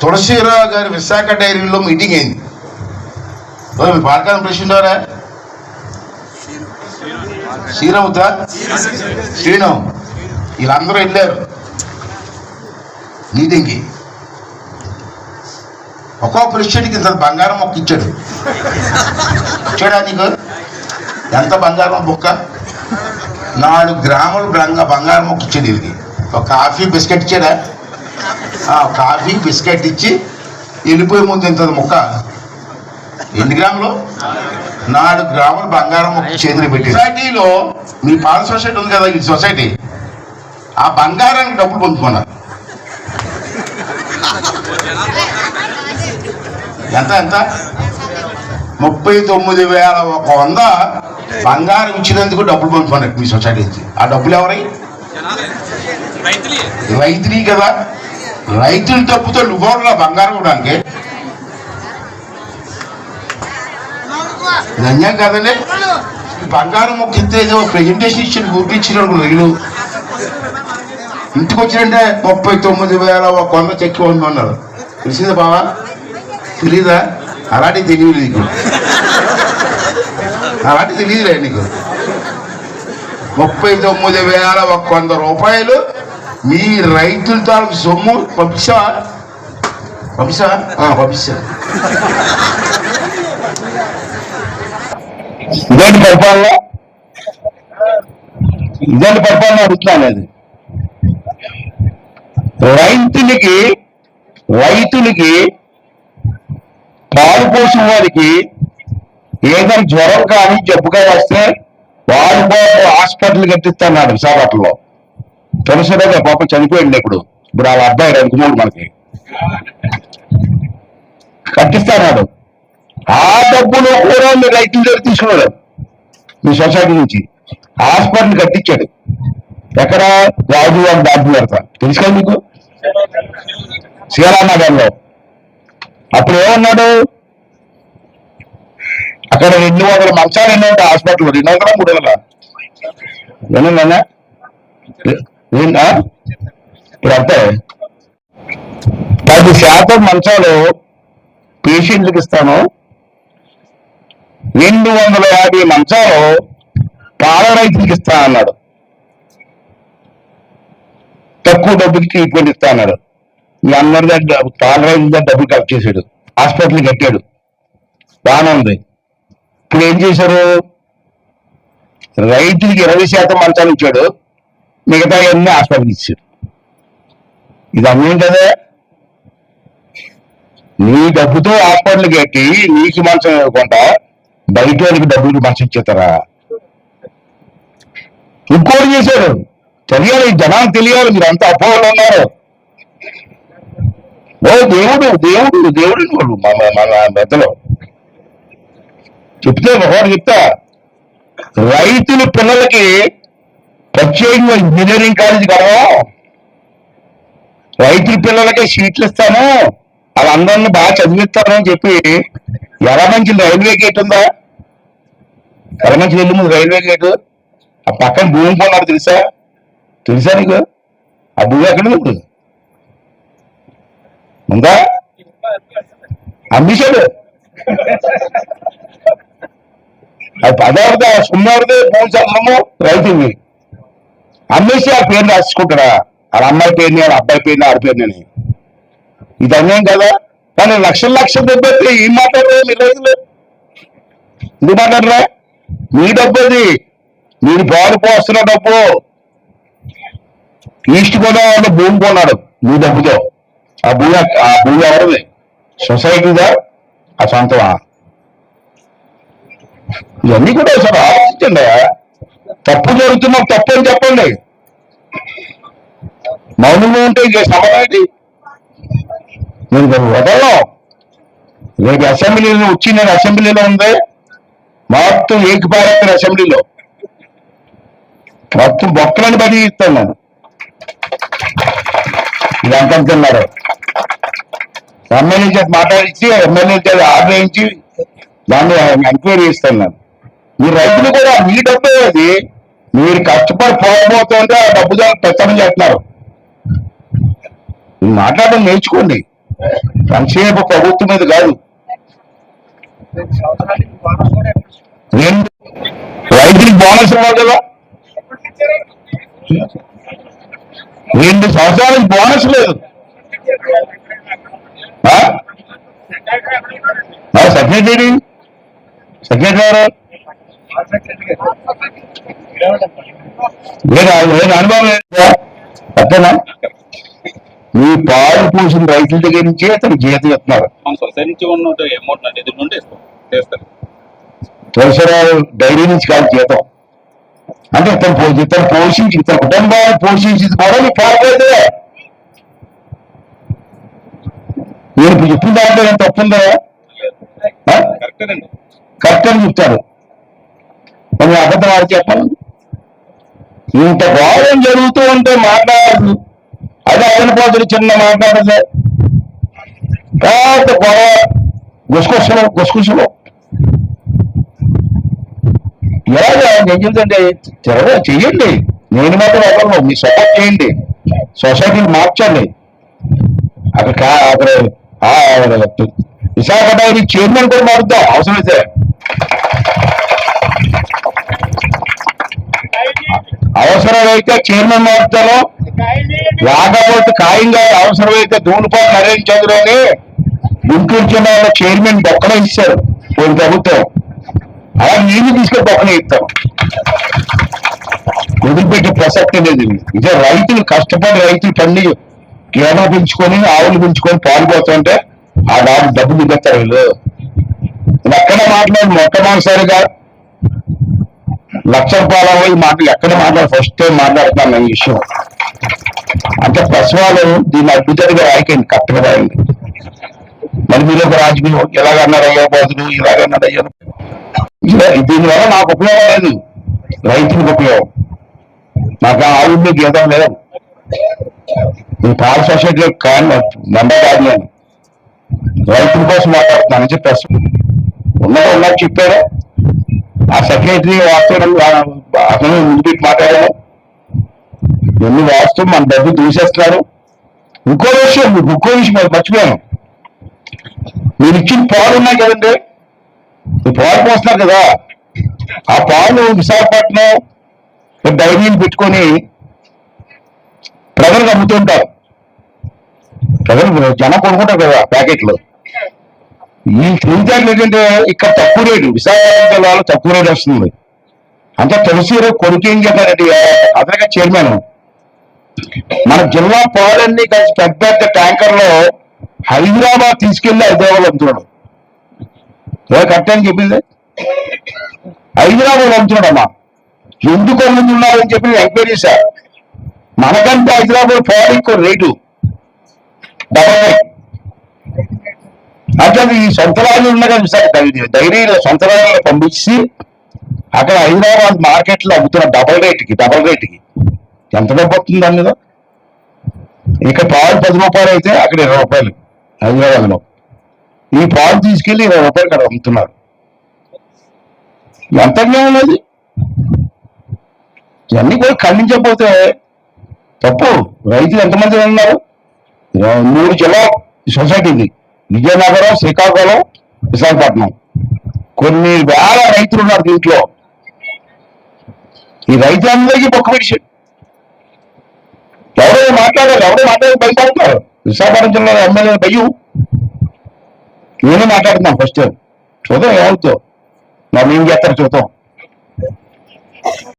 తులసిరావు గారి విశాఖ డైరీలో మీటింగ్ అయింది మీ పాలకాలం ప్రెసిడెంట్ ఎవరా శ్రీరాముతా శ్రీరామ్ వీళ్ళందరూ వెళ్ళారు మీటింగ్కి ఒక్కో ప్రెసిడెంట్కి ఇంత బంగారం మొక్క ఇచ్చాడు ఇచ్చాడా నీకు ఎంత బంగారం మొక్క నాలుగు గ్రాములు బంగారం మొక్క ఇచ్చాడు వీళ్ళకి ఒక కాఫీ బిస్కెట్ ఇచ్చాడా కాఫీ బిస్కెట్ ఇచ్చి వెళ్ళిపోయే ముందు ఇంత ముక్క? ఎన్ని గ్రాములు? నాలుగు గ్రాములు బంగారం ముక్క చేతిని పెట్టి సొసైటీలో మీ పాల సొసైటీ ఉంది కదా ఈ సొసైటీ? ఆ బంగారానికి డబ్బులు పొందుకున్నారు ఎంత ఎంత? ముప్పై తొమ్మిది వేల ఒక వంద బంగారం ఇచ్చినందుకు డబ్బులు పొందుకున్నారు మీ సొసైటీ నుంచి. ఆ డబ్బులు ఎవరై? రైతుని కదా. రైతుల తప్పుతో నువ్వు బంగారం కూడా ధన్యం కదండి బంగారం ఒక ఇంత ఏదో ప్రెజెంటేషన్ ఇచ్చిన ఊరికి రైలు. ఇంటికి వచ్చినంటే ముప్పై తొమ్మిది వేల ఒక వంద చెక్కి ఉన్నారు తెలిసిందా బావా? తెలీదా? అలాంటి తెలియదు నీకు. అలాంటి తెలియదులే నీకు. ముప్పై తొమ్మిది వేల ఒక వంద రూపాయలు మీ రైతుల తాలూకు సొమ్ము పంపించావా పంపించావా ఆ, పంపించా ఇదేంటి పరిపాలన? ఇదేంటి పరిపాలన అడుగుతున్నాను అది రైతులకి రైతులకి పాలు పోసిన వారికి ఏదైనా జ్వరం కానీ జబ్బుగా వస్తే వాళ్ళు హాస్పిటల్ హాస్పిటల్ కట్టిస్తున్నాడు విశాఖపట్నంలో తులసిరావు పాపం చనిపోయింది ఇప్పుడు. ఇప్పుడు వాళ్ళ అబ్బాయి రవికుమార్ మనకి. కట్టిస్తాడు ఆ డబ్బులు కూడా మీ రైతుల దగ్గర తీసుకున్నాడు. మీ సొసైటీ నుంచి. హాస్పిటల్ కట్టించాడు. ఎక్కడ? రాజు వారి దాటి పెడతా. తెలుసు మీకు శ్రీరామనగర్లో అప్పుడు ఏమన్నాడు? అక్కడ రెండు వందల మంచాలు ఎన్నో ఉంటాయి హాస్పిటల్ రెండు వందల? మూడు వందల? ఏమన్నా ఇప్పుడు అంటే పది శాతం మంచాలు పేషెంట్లకు ఇస్తాను. రెండు వందల యాభై మంచాలు పాల రైతులకు ఇస్తా అన్నాడు. తక్కువ డబ్బుకి ట్రీట్మెంట్ ఇస్తా అన్నాడు. మీ అందరి దగ్గర పాల రైతుల దగ్గర డబ్బులు కలెక్ట్ చేశాడు. హాస్పిటల్ కట్టాడు. బాగానే ఉంది. ఇప్పుడు ఏం చేశారు? రైతులకి ఇరవై శాతం మంచాలు ఇచ్చాడు. మిగతా అన్ని హాస్పిటల్కి ఇచ్చారు ఇది అన్యం కదా నీ డబ్బుతో హాస్పిటల్ కట్టి నీకు మంచం ఇవ్వకుండా బయట వాళ్ళకి డబ్బులకి మంచం ఇచ్చేస్తారా? ఇంకోటి చేశారు. తెలియాలి జనాలు తెలియాలి మీరు అంత అపోహలు ఉన్నారు. ఓ దేవుడు దేవుడు దేవుడు వాళ్ళు మన మన పెద్దలు. చెప్తే ఒకటి చెప్తా రైతుల పిల్లలకి ప్రత్యేకంగా ఇంజనీరింగ్ కాలేజీ కదా. రైతుల పిల్లలకి సీట్లు ఇస్తాను. వాళ్ళందరినీ బాగా చదివిస్తాను అని చెప్పి ఎర్రమంచి రైల్వే గేట్ ఉందా? ఎర్రమంచి వెళ్ళి ముందు రైల్వే గేట్ ఆ పక్కన భూమి పోన్నారు తెలుసా? తెలుసా నీకు? ఆ భూమి ఎక్కడ ఉంది? ఇప్పుడు ఉందా? అమ్మేశాడు అది పదార్థ సుమ్మడితే భూమి సొమ్ము రైతువి అమ్మేసి ఆ పేరు రాసుకుంటాడా వాళ్ళ అమ్మాయి పేరుని వాళ్ళ అబ్బాయి పేరుని ఆడి పేరుని ఇది అన్యాయం కదా? కానీ లక్షల లక్షలు దెబ్బతి ఏం మాట్లాడలేదు ఈ రోజులు ఎందుకు మాట్లాడరా? మీ డబ్బు అది మీరు పాలు పోస్తున్న డబ్బు. ఈస్ట్ గోదావరిలో భూమి కొన్నాడు మీ డబ్బుతో. ఆ భూమి ఆ భూమి ఎవరిది? సొసైటీదా? ఆ సొంతమా? ఇవన్నీ కూడా సార్ ఆలోచించండి. తప్పు జరుగుతున్నా తప్పు అని చెప్పండి. మౌనంగా ఉంటే ఇంకా సమయాన్ని నేను వదలం రేపు అసెంబ్లీలో వచ్చి నేను అసెంబ్లీలో ఉంది. మొత్తం ఏకపారేస్తారు అసెంబ్లీలో. మొత్తం బొక్కలను బడి ఇస్తాను నేను ఇది అంటున్నారు ఎమ్మెల్యే చేత మాట్లాడించి ఎమ్మెల్యే చేసి ఆగ్రహించి వేయించి దాన్ని ఎంక్వైరీ ఇస్తాను నేను. మీ రైతులు కూడా మీ డబ్బు అది. మీరు కష్టపడి పోకపోతుంటే ఆ డబ్బు దాన్ని పెత్తనం చేస్తున్నారు మాట్లాడడం నేర్చుకోండి. సంక్షేమ ప్రభుత్వం మీద కాదు. రైతులకు బోనస్ ఇవ్వాలి కదా. రెండు సంవత్సరాలకు బోనస్ లేదు? సెక్రటరీ సెక్రటరీ లేదు అనుభవం అంతేనా మీ పాలు పూసిన రైతుల దగ్గర నుంచే అతను జీతం చేస్తారు. తులసిరావు డైరీ నుంచి కాదు జీతం. అంటే ఇతను ఇతను పోషించి ఇతని కుటుంబాన్ని పోషించింది కూడా మీ పాలైతే నేను ఇప్పుడు చెప్పిన దాంట్లో ఏం తప్పుందా కరెక్ట్ అని చెప్తారు. మరి అబద్ధం వాడు చెప్పాలి. ఇంత గౌరవం జరుగుతూ ఉంటే మాట్లాడదు. అదే అదన పోతులు చిన్న మాట్లాడలే కాస్త గొడవ గుసగుసలు గుసగుసలు. ఎలాగా నేను చెప్తుంటే తెరవ చెయ్యండి. నేను మాత్రం ఎవరు మీ సపోర్ట్ చేయండి. సొసైటీని మార్చండి. అక్కడ అక్కడ ఆ, విశాఖపట్నం చైర్మన్ కూడా మారుద్దాం. అవసరమైతే అవసరమైతే చైర్మన్ మారుతాను లేకపోతే ఖాయంగా అవసరమైతే ధూళిపాటు నరేంద్ర చంద్ర అని గుంటూరు జిల్లాలో చైర్మన్ బొక్కన ఇస్తారు పోయిన ప్రభుత్వం. అలా నీళ్ళు తీసుకొని బొక్కన ఇస్తాను వదిలిపెట్టే ప్రసక్తి లేదు ఇదే. రైతులు కష్టపడి రైతులు పండి కేరళ పెంచుకొని ఆవులు పెంచుకొని పాల్పోతుంటే ఆ వాళ్ళు డబ్బులు దిగేస్తారు వీళ్ళు. ఎక్కడ మాట్లాడి మొట్టమొదటిసారిగా లక్ష రూపాయల ఈ మాటలు ఎక్కడ మాట్లాడు ఫస్ట్ టైం మాట్లాడుతున్నాను ఈ విషయం. అంటే ప్రసవాలు దీన్ని అద్భుతంగా రాయకండి కరెక్ట్గా రాయండి. మరి మీరు ఒక రాజకీయం ఎలాగన్నారు అయ్యో బాధులు ఇలాగన్నారు అయ్యో దీనివల్ల నాకు ఉపయోగం లేదు. రైతులకు ఉపయోగం. నాకు ఆ ఆవుల్లో గీతం లేదు. నేను పాల సొసైటీలో కానీ మెంబర్ కాదు నేను. రైతుల కోసం మాట్లాడుతున్నానని చెప్పేసి ఉన్నది ఉన్నది చెప్పారు. ఆ సెక్రటరీ వాస్తవం అతను ముందు పెట్టి మాట్లాడాను ఎన్ని వాస్తవం మన డబ్బు తీసేస్తున్నారు ఇంకో విషయం ఇంకో విషయం మర్చిపోయాను. మీరు ఇచ్చిన పాలు ఉన్నాయి కదండి? పాలు పోస్తున్నారు కదా. ఆ పాలు విశాఖపట్నం డైరీని పెట్టుకొని ప్రజలకు అమ్ముతుంటారు. ప్రజలు జనం కొనుక్కుంటారు కదా ప్యాకెట్లు. ఈ తెలివితేటలు ఏంటంటే ఇక్కడ తక్కువ రేటు విశాఖపట్నం జిల్లాలో తక్కువ రేటు వస్తుంది. అంటే తులసి కొడుకు ఏం చేశారంటే అతనిగా చైర్మన్. మన జిల్లా పాలన్నీ కలిసి పెద్ద పెద్ద ట్యాంకర్లో హైదరాబాద్ తీసుకెళ్ళి హైదరాబాద్ అమ్ముతున్నాడు. కరెక్ట్ అని చెప్పింది? హైదరాబాద్ అమ్ముతున్నాడమ్మా ఎందుకు అమ్ముతున్నారని చెప్పి ఎంక్వైరీ చేశా. మనకంటే హైదరాబాద్ పాలు ఎక్కువ రేటు. డబల్ రేట్ అట్లా అది ఈ సొంత రాజులు ఉండగా కదా డైరీలో సొంత రాజులు పంపించి అక్కడ హైదరాబాద్ మార్కెట్లో అమ్ముతున్న డబల్ రేట్కి డబల్ రేట్కి. ఎంత డబ్బు వస్తుంది దాని మీద? ఇక్కడ పాలు పది రూపాయలు అయితే అక్కడ ఇరవై రూపాయలు హైదరాబాద్లో. ఈ పాలు తీసుకెళ్ళి ఇరవై రూపాయలు అక్కడ అమ్ముతున్నారు. ఎంత జ్ఞానం అది? ఇవన్నీ కూడా ఖండించకపోతే తప్పు. రైతులు ఎంతమంది ఉన్నారు? ఇరవై మూడు జిల్లా సొసైటీది విజయనగరం శ్రీకాకుళం విశాఖపట్నం. కొన్ని వేల రైతులు ఉన్నారు దీంట్లో. ఈ రైతులందరికీ పక్క పిడిచి ఎవరో మాట్లాడారు ఎవరో మాట్లాడి భయపడతారు విశాఖపట్నం జిల్లా ఎమ్మెల్యే భయం నేనే మాట్లాడుతున్నాను ఫస్ట్. చూద్దాం ఏమవుతుందో. మరి ఏం చేస్తారు చూద్దాం.